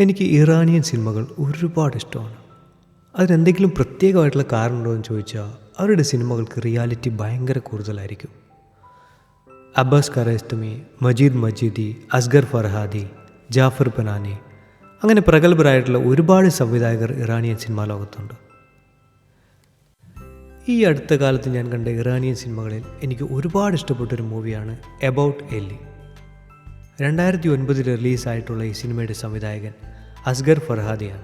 എനിക്ക് ഇറാനിയൻ സിനിമകൾ ഒരുപാട് ഇഷ്ടമാണ്. അതിനെന്തെങ്കിലും പ്രത്യേകമായിട്ടുള്ള കാരണമുണ്ടോ എന്ന് ചോദിച്ചാൽ അവരുടെ സിനിമകൾക്ക് റിയാലിറ്റി ഭയങ്കര കൂടുതലായിരിക്കും. Abbas Kiarostami Majid Majidi Asghar Farhadi Jafar Panahi അങ്ങനെ പ്രഗത്ഭരായിട്ടുള്ള ഒരുപാട് സംവിധായകർ ഇറാനിയൻ സിനിമാ ലോകത്തുണ്ട്. ഈ അടുത്ത കാലത്ത് ഞാൻ കണ്ട ഇറാനിയൻ സിനിമകളിൽ എനിക്ക് ഒരുപാട് ഇഷ്ടപ്പെട്ടൊരു മൂവിയാണ് എബൌട്ട് എല്ലി രണ്ടായിരത്തി ഒൻപതിൽ റിലീസായിട്ടുള്ള ഈ സിനിമയുടെ സംവിധായകൻ അസ്ഗർ ഫർഹാദിയാണ്.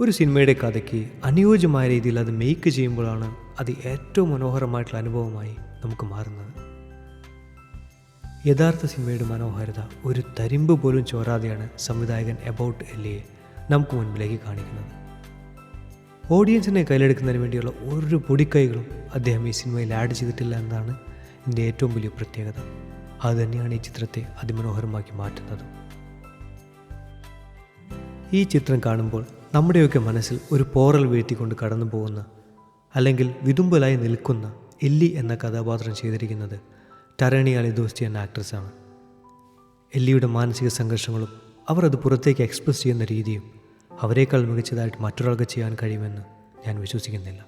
ഒരു സിനിമയുടെ കഥയ്ക്ക് അനുയോജ്യമായ രീതിയിൽ അത് മെയ്ക്ക് ചെയ്യുമ്പോഴാണ് അത് ഏറ്റവും മനോഹരമായിട്ടുള്ള അനുഭവമായി നമുക്ക് മാറുന്നത്. യഥാർത്ഥ സിനിമയുടെ മനോഹരത ഒരു തരിമ്പ് പോലും ചോരാതെയാണ് സംവിധായകൻ എബൌട്ട് എല്ലിയെ നമുക്ക് മുൻപിലേക്ക് കാണിക്കുന്നത്. ഓഡിയൻസിനെ കയ്യിലെടുക്കുന്നതിന് വേണ്ടിയുള്ള ഒരു പൊടിക്കൈകളും അദ്ദേഹം ഈ സിനിമയിൽ ആഡ് ചെയ്തിട്ടില്ല എന്നതാണ് ഇതിന്റെ ഏറ്റവും വലിയ പ്രത്യേകത. അതുതന്നെയാണ് ഈ ചിത്രത്തെ അതിമനോഹരമാക്കി മാറ്റുന്നത്. ഈ ചിത്രം കാണുമ്പോൾ നമ്മുടെയൊക്കെ മനസ്സിൽ ഒരു പോറൽ വീഴ്ത്തിക്കൊണ്ട് കടന്നു പോകുന്ന അല്ലെങ്കിൽ വിതുമ്പലായി നിൽക്കുന്ന എല്ലി എന്ന കഥാപാത്രം ചെയ്തിരിക്കുന്നത് ടരണി അലി ദോസ്തി എന്ന ആക്ട്രസ്സാണ് എല്ലിയുടെ മാനസിക സംഘർഷങ്ങളും അവർ അത് പുറത്തേക്ക് എക്സ്പ്രസ് ചെയ്യുന്ന രീതിയും അവരെക്കാൾ മികച്ചതായിട്ട് മറ്റൊരാൾക്ക് ചെയ്യാൻ കഴിയുമെന്ന് ഞാൻ വിശ്വസിക്കുന്നില്ല.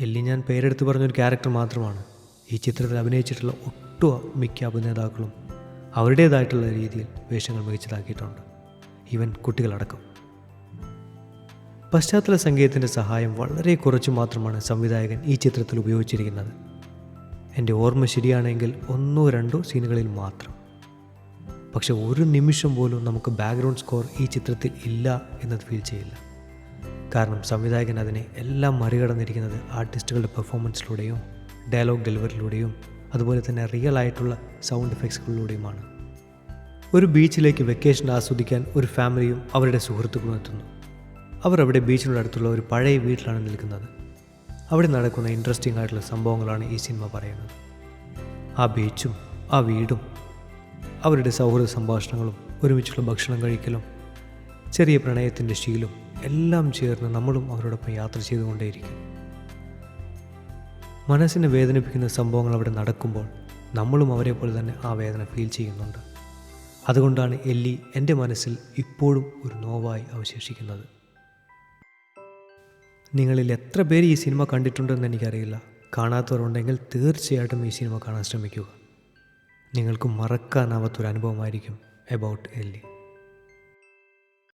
എല്ലി ഞാൻ പേരെടുത്ത് പറഞ്ഞൊരു ക്യാരക്ടർ മാത്രമാണ്. ഈ ചിത്രത്തിൽ അഭിനയിച്ചിട്ടുള്ള ഒട്ടു മിക്ക അഭിനേതാക്കളും അവരുടേതായിട്ടുള്ള രീതിയിൽ വേഷങ്ങൾ മികച്ചതാക്കിയിട്ടുണ്ട്. ഈവൻ കുട്ടികളടക്കം. പശ്ചാത്തല സംഗീതത്തിന്റെ സഹായം വളരെ കുറച്ച് മാത്രമാണ് സംവിധായകൻ ഈ ചിത്രത്തിൽ ഉപയോഗിച്ചിരിക്കുന്നത്. എന്റെ ഓർമ്മ ശരിയാണെങ്കിൽ ഒന്നോ രണ്ടോ സീനുകളിൽ മാത്രം. പക്ഷെ ഒരു നിമിഷം പോലും നമുക്ക് ബാക്ക്ഗ്രൗണ്ട് സ്കോർ ഈ ചിത്രത്തിൽ ഇല്ല എന്നത് ഫീൽ ചെയ്യില്ല. കാരണം സംവിധായകൻ അതിനെ എല്ലാം മറികടന്നിരിക്കുന്നത് ആർട്ടിസ്റ്റുകളുടെ പെർഫോമൻസിലൂടെയും ഡയലോഗ് ഡെലിവറിലൂടെയും അതുപോലെ തന്നെ റിയൽ ആയിട്ടുള്ള സൗണ്ട് എഫക്ട്സുകളിലൂടെയുമാണ് ഒരു ബീച്ചിലേക്ക് വെക്കേഷൻ ആസ്വദിക്കാൻ ഒരു ഫാമിലിയും അവരുടെ സുഹൃത്തുക്കളും എത്തുന്നു. അവർ അവിടെ ബീച്ചിനോട് അടുത്തുള്ള ഒരു പഴയ വീട്ടിലാണ് നിൽക്കുന്നത്. അവിടെ നടക്കുന്ന ഇൻട്രസ്റ്റിംഗ് ആയിട്ടുള്ള സംഭവങ്ങളാണ് ഈ സിനിമ പറയുന്നത്. ആ ബീച്ചും ആ വീടും അവരുടെ സൗഹൃദ സംഭാഷണങ്ങളും ഒരുമിച്ചുള്ള ഭക്ഷണം കഴിക്കലും ചെറിയ പ്രണയത്തിന്റെ ശീലും എല്ലാം ചേർന്ന് നമ്മളും അവരോടൊപ്പം യാത്ര ചെയ്തുകൊണ്ടേയിരിക്കും. മനസ്സിനെ വേദനിപ്പിക്കുന്ന സംഭവങ്ങൾ അവിടെ നടക്കുമ്പോൾ നമ്മളും അവരെ പോലെ തന്നെ ആ വേദന ഫീൽ ചെയ്യുന്നുണ്ട്. അതുകൊണ്ടാണ് എല്ലി എന്റെ മനസ്സിൽ ഇപ്പോഴും ഒരു നോവായി അവശേഷിക്കുന്നത്. നിങ്ങളിൽ എത്ര പേര് ഈ സിനിമ കണ്ടിട്ടുണ്ടെന്ന് എനിക്കറിയില്ല. കാണാത്തവരുണ്ടെങ്കിൽ തീർച്ചയായിട്ടും ഈ സിനിമ കാണാൻ ശ്രമിക്കുക. നിങ്ങൾക്ക് മറക്കാനാവാത്തൊരു അനുഭവമായിരിക്കും എബൌട്ട് എല്ലി.